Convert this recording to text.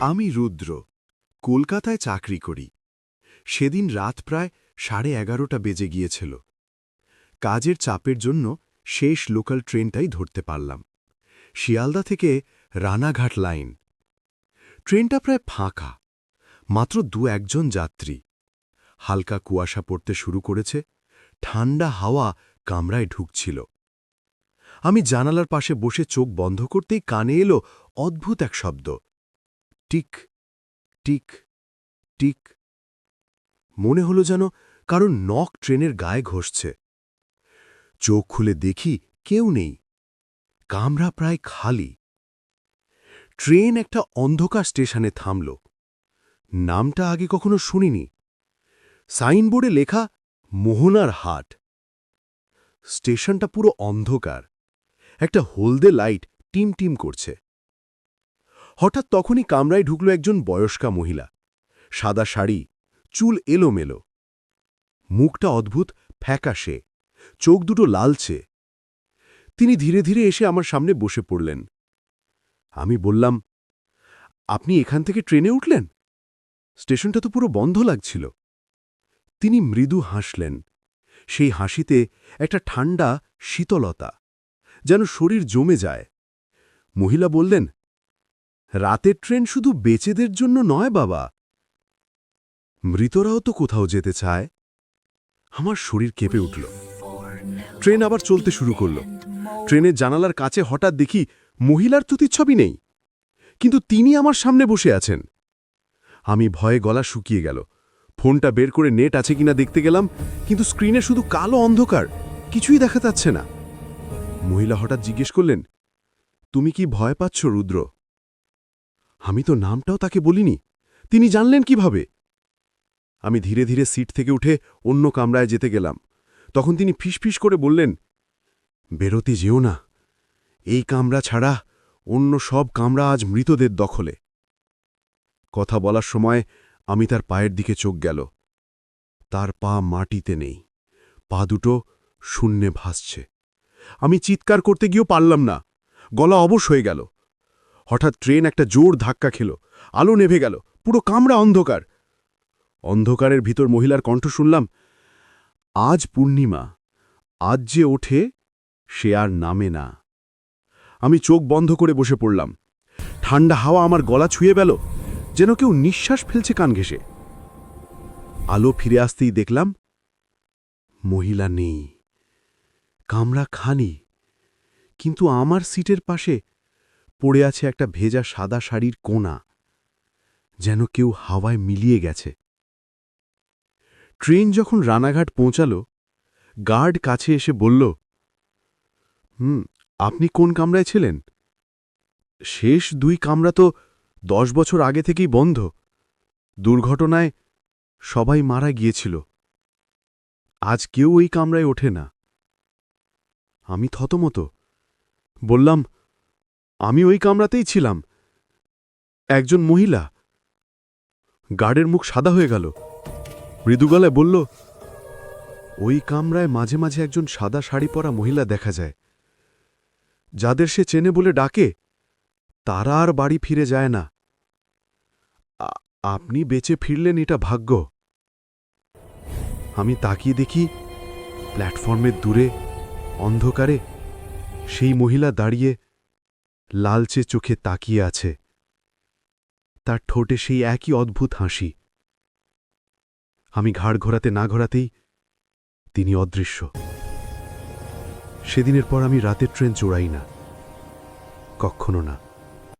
আমি রুদ্র, কলকাতায় চাকরি করি। সেদিন রাত প্রায় সাড়ে এগারোটা বেজে গিয়েছিল। কাজের চাপের জন্য শেষ লোকাল ট্রেনটাই ধরতে পারলাম। শিয়ালদা থেকে রানাঘাট লাইন। ট্রেনটা প্রায় ফাঁকা, মাত্র দু একজন যাত্রী। হালকা কুয়াশা পড়তে শুরু করেছে, ঠান্ডা হাওয়া কামরায় ঢুকছিল। আমি জানালার পাশে বসে চোখ বন্ধ করতেই কানে এলো অদ্ভুত এক শব্দ। টিক টিক টিক। মনে হলো যেন কারণ নখ ট্রেনের গায়ে ঘষছে। চোখ খুলে দেখি কেউ নেই, কামরা প্রায় খালি। ট্রেন একটা অন্ধকার স্টেশনে থামল। নামটা আগে কখনো শুনিনি। সাইনবোর্ডে লেখা, মোহনার হাট। স্টেশনটা পুরো অন্ধকার। একটা হলদে লাইট টিম টিম করছে। হঠাৎ তখনই কামরায় ঢুকল একজন বয়স্কা মহিলা। সাদা শাড়ি, চুল এলোমেলো। মুখটা অদ্ভুত, ফ্যাকাশে। চোখ দুটো লালচে। তিনি ধীরে ধীরে এসে আমার সামনে বসে পড়লেন। আমি বললাম, আপনি এখান থেকে ট্রেনে উঠলেন? স্টেশনটা তো পুরো বন্ধ লাগছিল। তিনি মৃদু হাসলেন। সেই হাসিতে একটা ঠান্ডা শীতলতা যেন শরীর জমে যায়। মহিলা বললেন রাতের ট্রেন শুধু বেচেদের জন্য নয়, বাবা। মৃতরাও তো কোথাও যেতে চায়। আমার শরীর কেঁপে উঠল। ট্রেন আবার চলতে শুরু করল। ট্রেনের জানালার কাছে হঠাৎ দেখি মহিলার প্রতিচ্ছবি নেই। কিন্তু তিনি আমার সামনে বসে আছেন। আমি ভয়ে গলা শুকিয়ে গেল। ফোনটা বের করে নেট আছে কিনা দেখতে গেলাম, কিন্তু স্ক্রিনে শুধু কালো অন্ধকার। কিছুই দেখা যাচ্ছে না। মহিলা হঠাৎ জিজ্ঞেস করলেন, তুমি কি ভয় পাচ্ছ, রুদ্র? আমি তো নামটাও তাকে বলিনি। তিনি জানলেন কীভাবে? আমি ধীরে ধীরে সিট থেকে উঠে অন্য কামরায় যেতে গেলাম। তখন তিনি ফিসফিস করে বললেন, বেরোতে যেও না। এই কামরা ছাড়া অন্য সব কামরা আজ মৃতদের দখলে। কথা বলার সময় আমি তার পায়ের দিকে চোখ গেল। তার পা মাটিতে নেই। পা দুটো শূন্যে ভাসছে। আমি চিৎকার করতে গিয়েও পারলাম না। গলা অবশ হয়ে গেল। হঠাৎ ট্রেন একটা জোর ধাক্কা খেল। আলো নেভে গেল। পুরো কামরা অন্ধকার। অন্ধকারের ভিতর মহিলার কণ্ঠ শুনলাম, আজ পূর্ণিমা। আজ যে ওঠে, সে আর নামে না। আমি চোখ বন্ধ করে বসে পড়লাম। ঠান্ডা হাওয়া আমার গলা ছুঁয়ে গেল যেন কেউ নিঃশ্বাস ফেলছে কান ঘেসে আলো ফিরে আসতেই দেখলাম, মহিলা নেই। কামরা খানি কিন্তু আমার সিটের পাশে পড়ে আছে একটা ভেজা সাদা শাড়ির কোনা, যেন কেউ হাওয়ায় মিলিয়ে গেছে। ট্রেন যখন রানাঘাট পৌঁছাল, গার্ড কাছে এসে বলল, হুম, আপনি কোন কামরায় ছিলেন? শেষ দুই কামরা তো দশ বছর আগে থেকেই বন্ধ। দুর্ঘটনায় সবাই মারা গিয়েছিল। আজ কেউ ওই কামরায় ওঠে না। আমি থতমত। বললাম আমি ওই কামরাতেই ছিলাম। একজন মহিলা। গার্ডের মুখ সাদা হয়ে গেল। মৃদুগলায় বলল, ওই কামরায় মাঝে মাঝে একজন সাদা শাড়ি পরা মহিলা দেখা যায়। যাদের সে চেনে বলে ডাকে, তারা আর বাড়ি ফিরে যায় না। আপনি বেঁচে ফিরলেন এটা ভাগ্য। আমি তাকিয়ে দেখি, প্ল্যাটফর্মের দূরে, অন্ধকারে, সেই মহিলা দাঁড়িয়ে লালচে চোখে তাকিয়ে আছে। তার ঠোঁটে সেই একই অদ্ভুত হাসি। আমি ঘাড় ঘোরাতে না ঘোরাতেই তিনি অদৃশ্য। সেদিনের পর আমি রাতের ট্রেন চড়াই না। কখনো না।